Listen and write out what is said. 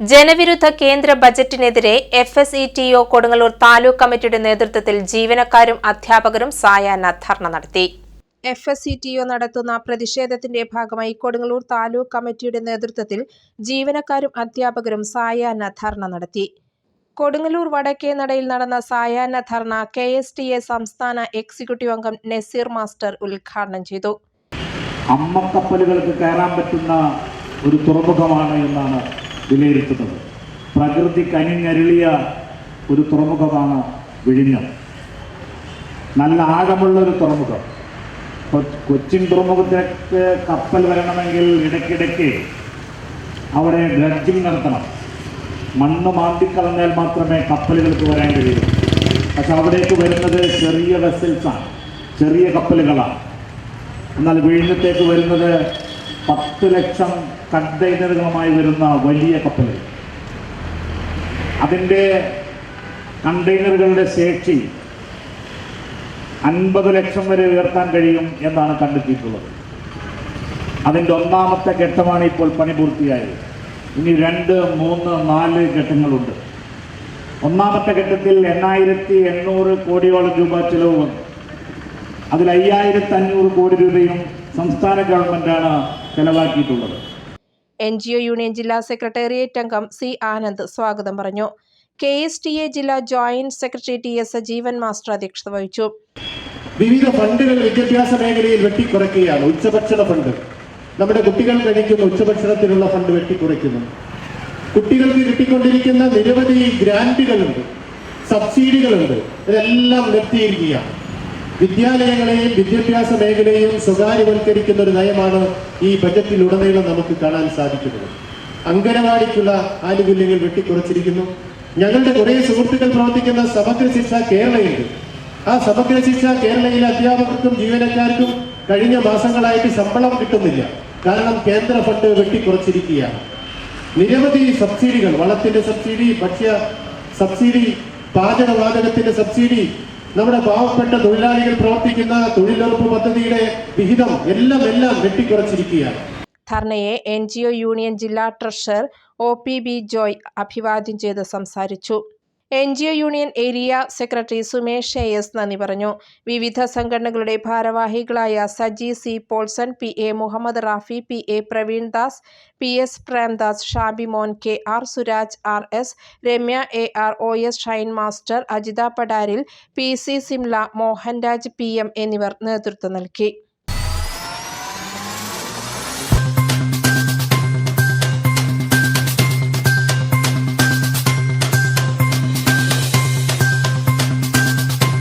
ജനവിരുദ്ധ കേന്ദ്ര ബജറ്റിനെതിരെ F S E T O Kodungallur taluk കമ്മിറ്റിയുടെ നേതൃത്വത്തിൽ ജീവനക്കാരും അധ്യാപകരും സായാഹ്ന ധർണ നടത്തി. F S C T O നടത്തുന്ന പ്രതിഷേധത്തിന്റെ ഭാഗമായി കൊടുങ്ങല്ലൂർ താലൂക്ക് കമ്മിറ്റിയുടെ നേതൃത്വത്തിൽ ജീവനക്കാരും അധ്യാപകരും സായാഹ്ന ധർണ നടത്തി. കൊടുങ്ങല്ലൂർ വടക്കേ നടയിൽ നടന്ന സായാഹ്ന dharna K S T A സംസ്ഥാന എക്സിക്യൂട്ടീവ് അംഗം നസീർ മാസ്റ്റർ ഉദ്ഘാടനം ചെയ്തു. അമ്മക്കപ്പലുകൾക്ക് കയറാൻ പറ്റുന്ന ഒരു തുറമുഖമാണ് എന്നാണ് വിലയിരുത്തുന്നത്. പ്രകൃതി കനിഞ്ഞരുളിയ ഒരു തുറമുഖമാണ് വിഴിഞ്ഞം. നല്ല ആഴമുള്ള ഒരു തുറമുഖം. കൊച്ചിൻ തുറമുഖത്തേക്ക് കപ്പൽ വരണമെങ്കിൽ ഇടയ്ക്കിടയ്ക്ക് അവിടെ ഡ്രഡ്ജിങ് നടത്തണം. മണ്ണ് മാന്തിക്കളഞ്ഞാൽ മാത്രമേ കപ്പലുകൾക്ക് വരാൻ കഴിയൂ. പക്ഷെ അവിടേക്ക് വരുന്നത് ചെറിയ വെസൽസാണ് ചെറിയ കപ്പലുകളാണ്. എന്നാൽ വിഴിഞ്ഞത്തേക്ക് വരുന്നത് പത്ത് ലക്ഷം കണ്ടെയ്നറുകളുമായി വരുന്ന വലിയ കപ്പൽ. അതിന്റെ കണ്ടെയ്നറുകളുടെ ശേഷി അൻപത് ലക്ഷം വരെ ഉയർത്താൻ കഴിയും എന്നാണ് കണ്ടെത്തിയിട്ടുള്ളത്. അതിന്റെ ഒന്നാമത്തെ ഘട്ടമാണ് ഇപ്പോൾ പണി പൂർത്തിയായത്. ഇനി രണ്ട് മൂന്ന് നാല് ഘട്ടങ്ങളുണ്ട്. ഒന്നാമത്തെ ഘട്ടത്തിൽ എണ്ണായിരത്തി എണ്ണൂറ് കോടിയോളം രൂപ ചിലവ് വന്നു. അതിൽ അയ്യായിരത്തി അഞ്ഞൂറ് കോടി രൂപയും സംസ്ഥാന ഗവൺമെന്റാണ് ചെലവാക്കിയിട്ടുള്ളത് എൻ ജി ഒ യൂണിയൻ ജില്ലാ സെക്രട്ടേറിയറ്റ് അംഗം സി ആനന്ദ് സ്വാഗതം പറഞ്ഞു. കെ എസ് ടി എ ജില്ലാ joint secretary T S Jeevan master അധ്യക്ഷത വഹിച്ചു. വിവിധ ഫണ്ടുകൾ വിദ്യാഭ്യാസ മേഖലയിൽ വെട്ടിക്കുറയ്ക്കുകയാണ്. ഉച്ചഭക്ഷണ ഫണ്ട്. നമ്മുടെ കുട്ടികൾ കഴിക്കുന്ന ഉച്ചഭക്ഷണത്തിനുള്ള ഫണ്ട് വെട്ടിക്കുറയ്ക്കുന്നു. കുട്ടികൾക്ക് കിട്ടിക്കൊണ്ടിരിക്കുന്ന നിരവധി ഗ്രാന്റുകളുണ്ട്. സബ്സിഡികളുണ്ട്. ഇതെല്ലാം നിർത്തിയിരിക്കുകയാണ്. വിദ്യാലയങ്ങളെയും വിദ്യാഭ്യാസ മേഖലയെയും സ്വകാര്യവൽക്കരിക്കുന്ന ഒരു നയമാണ് ഈ ബജറ്റിലുടനീളം നമുക്ക് കാണാൻ സാധിക്കുന്നത്. അങ്കനവാടിക്കുള്ള ആനുകൂല്യങ്ങൾ വെട്ടിക്കുറച്ചിരിക്കുന്നു. ഞങ്ങളുടെ കുറേ സുഹൃത്തുക്കൾ പ്രവർത്തിക്കുന്ന സമഗ്ര ശിക്ഷ കേരളയുണ്ട്. ആ സമഗ്ര ശിക്ഷ കേരളയിലെ അധ്യാപകർക്കും ജീവനക്കാർക്കും കഴിഞ്ഞ മാസങ്ങളായിട്ട് ശമ്പളം കിട്ടുന്നില്ല. കാരണം കേന്ദ്ര ഫണ്ട് വെട്ടിക്കുറച്ചിരിക്കുകയാണ്. നിരവധി സബ്സിഡികൾ വളത്തിന്റെ സബ്സിഡി ഭക്ഷ്യ സബ്സിഡി പാചകവാതകത്തിന്റെ സബ്സിഡി നമ്മുടെ പാവപ്പെട്ട തൊഴിലാളികൾ പ്രവർത്തിക്കുന്ന തൊഴിലുറപ്പ് പദ്ധതിയുടെ വിഹിതം എല്ലാം എല്ലാം വെട്ടിക്കുറച്ചിരിക്കുകയാണ്. ധർണയെ എൻ ജി ഒ യൂണിയൻ ജില്ലാ treasurer O P B Joy അഭിവാദ്യം ചെയ്ത് സംസാരിച്ചു. N G O union area secretary Sumesh A S നന്ദി പറഞ്ഞു. വിവിധ സംഘടനകളുടെ ഭാരവാഹികളായ Saji C Paulson P A Muhammad Rafi P A Praveen Das P S Premdas Shabi Mon K R Suraj R S Ramya A R O S Shine master Ajitha Padaril P C Simla Mohanraj P M എന്നിവർ നേതൃത്വം നൽകി.